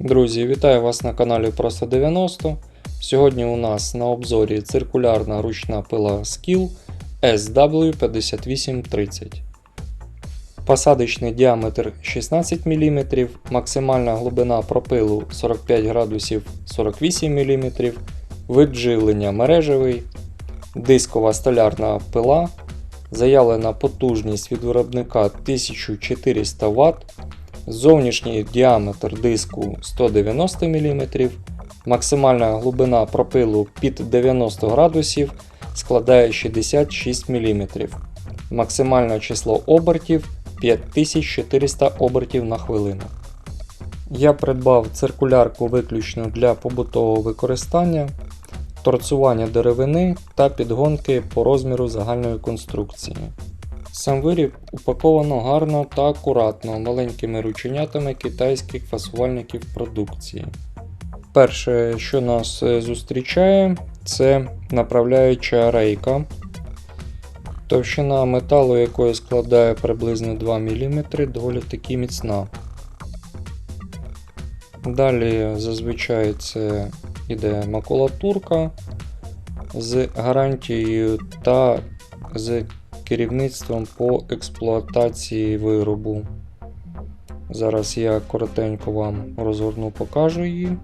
Друзі, вітаю вас на каналі Просто 90. Сьогодні у нас на обзорі циркулярна ручна пила Skill SW5830. Посадочний діаметр 16 мм, максимальна глибина пропилу 45 градусів 48 мм, вид живлення мережевий, дискова столярна пила, заявлена потужність від виробника 1400 Вт. Зовнішній діаметр диску 190 мм, максимальна глибина пропилу під 90 градусів складає 66 мм. Максимальне число обертів 5400 обертів на хвилину. Я придбав циркулярку виключно для побутового використання, торцування деревини та підгонки по розміру загальної конструкції. Сам виріб упаковано гарно та акуратно маленькими рученятами китайських фасувальників продукції. Перше, що нас е, зустрічає, це направляюча рейка, товщина металу якої складає приблизно 2 мм, доволі таки міцна. Далі зазвичай це іде макулатурка з гарантією та з керівництвом по експлуатації виробу. Зараз я коротенько вам розгорну, покажу її.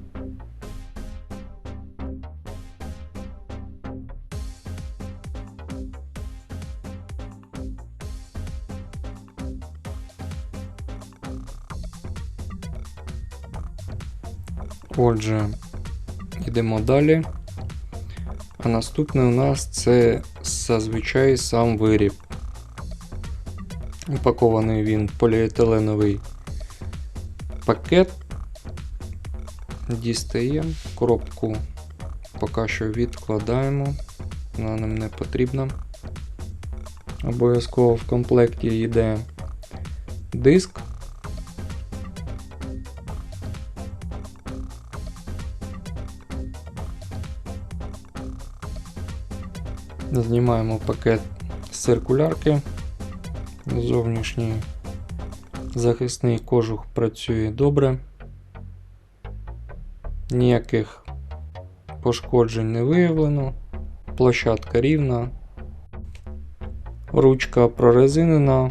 Отже, йдемо далі. А наступне у нас це зазвичай сам виріб. Упакований він поліетиленовий пакет. Дістаємо, коробку поки що відкладаємо, вона нам не потрібна. Обов'язково в комплекті йде диск. Знімаємо пакет з циркулярки. Зовнішній захисний кожух працює добре. Ніяких пошкоджень не виявлено. Площадка рівна. Ручка прорезинена.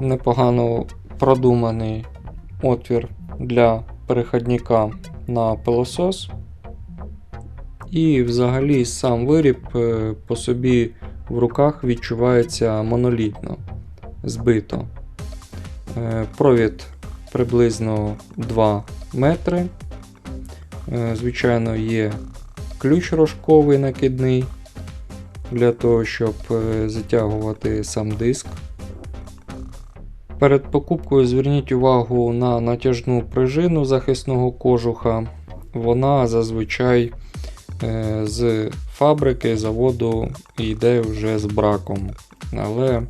Непогано продуманий отвір для переходника на пилосос. І взагалі сам виріб е, по собі в руках відчувається монолітно, збито. Е, провід приблизно 2 метри. Е, звичайно, є ключ рожковий накидний для того, щоб затягувати сам диск. Перед покупкою зверніть увагу на натяжну пружину захисного кожуха. Вона зазвичай з фабрики, заводу йде вже з браком. Але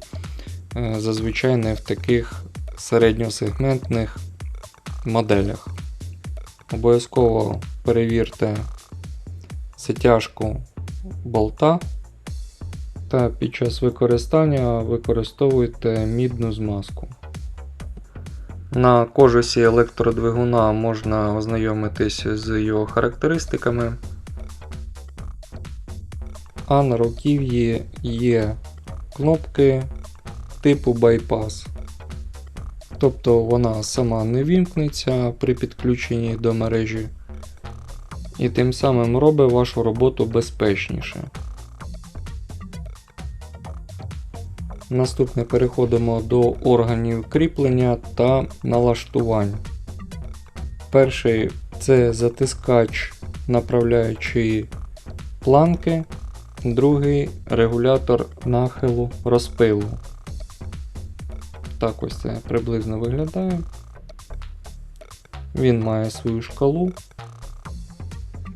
зазвичай не в таких середньосегментних моделях. Обов'язково перевірте затяжку болта та під час використання використовуйте мідну змазку. На кожусі електродвигуна можна ознайомитись з його характеристиками а на руків'ї є кнопки типу байпас. Тобто вона сама не вімкнеться при підключенні до мережі, і тим самим робить вашу роботу безпечніше. Наступне переходимо до органів кріплення та налаштувань. Перший це затискач направляючої планки Другий регулятор нахилу розпилу. Так ось це приблизно виглядає. Він має свою шкалу.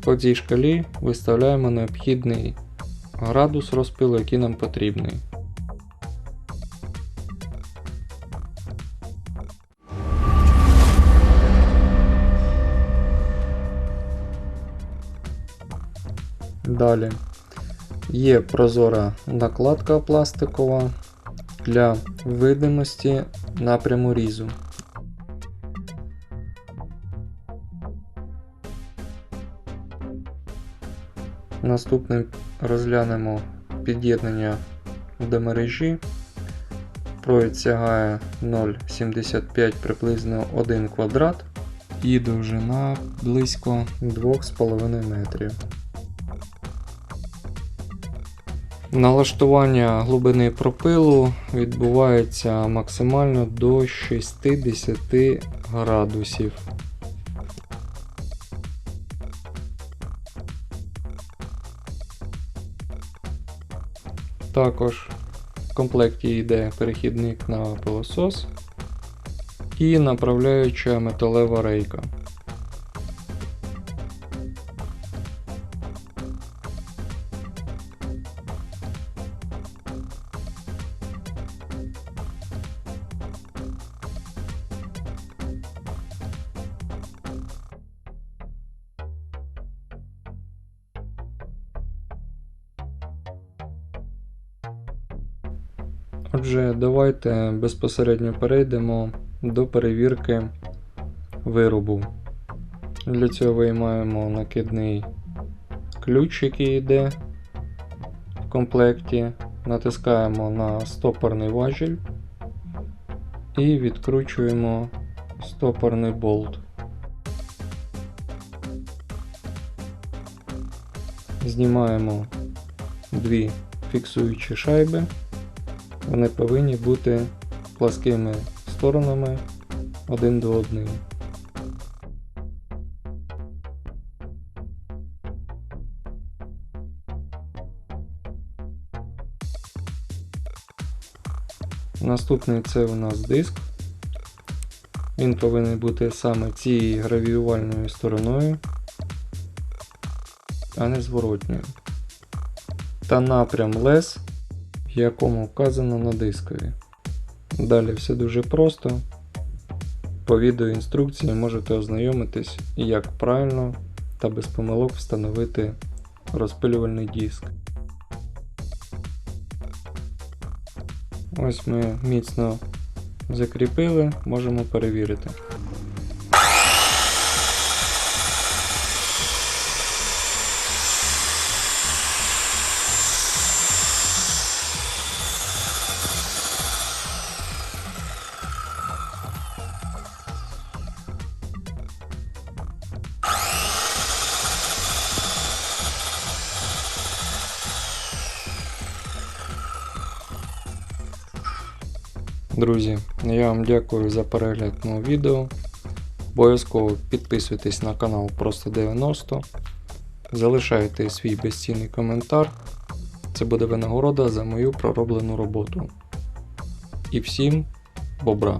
По цій шкалі виставляємо необхідний градус розпилу, який нам потрібний. Далі Є прозора накладка пластикова для видимості напряму різу. Наступним розглянемо під'єднання до мережі. Провід сягає 0,75 приблизно 1 квадрат і довжина близько 2,5 метрів. Налаштування глибини пропилу відбувається максимально до 60 градусів. Також в комплекті йде перехідник на пилосос і направляюча металева рейка. Отже, давайте безпосередньо перейдемо до перевірки виробу. Для цього виймаємо накидний ключ, який йде в комплекті, натискаємо на стопорний важіль і відкручуємо стопорний болт. Знімаємо дві фіксуючі шайби. Вони повинні бути пласкими сторонами один до одного. Наступний це у нас диск. Він повинен бути саме цією гравіювальною стороною, а не зворотньою. Та напрям лес в якому вказано на дискові. Далі все дуже просто. По відеоінструкції можете ознайомитись, як правильно та без помилок встановити розпилювальний диск. Ось ми міцно закріпили, можемо перевірити. Друзі, я вам дякую за перегляд мого відео. Обов'язково підписуйтесь на канал Просто 90. Залишайте свій безцінний коментар. Це буде винагорода за мою пророблену роботу. І всім бобра!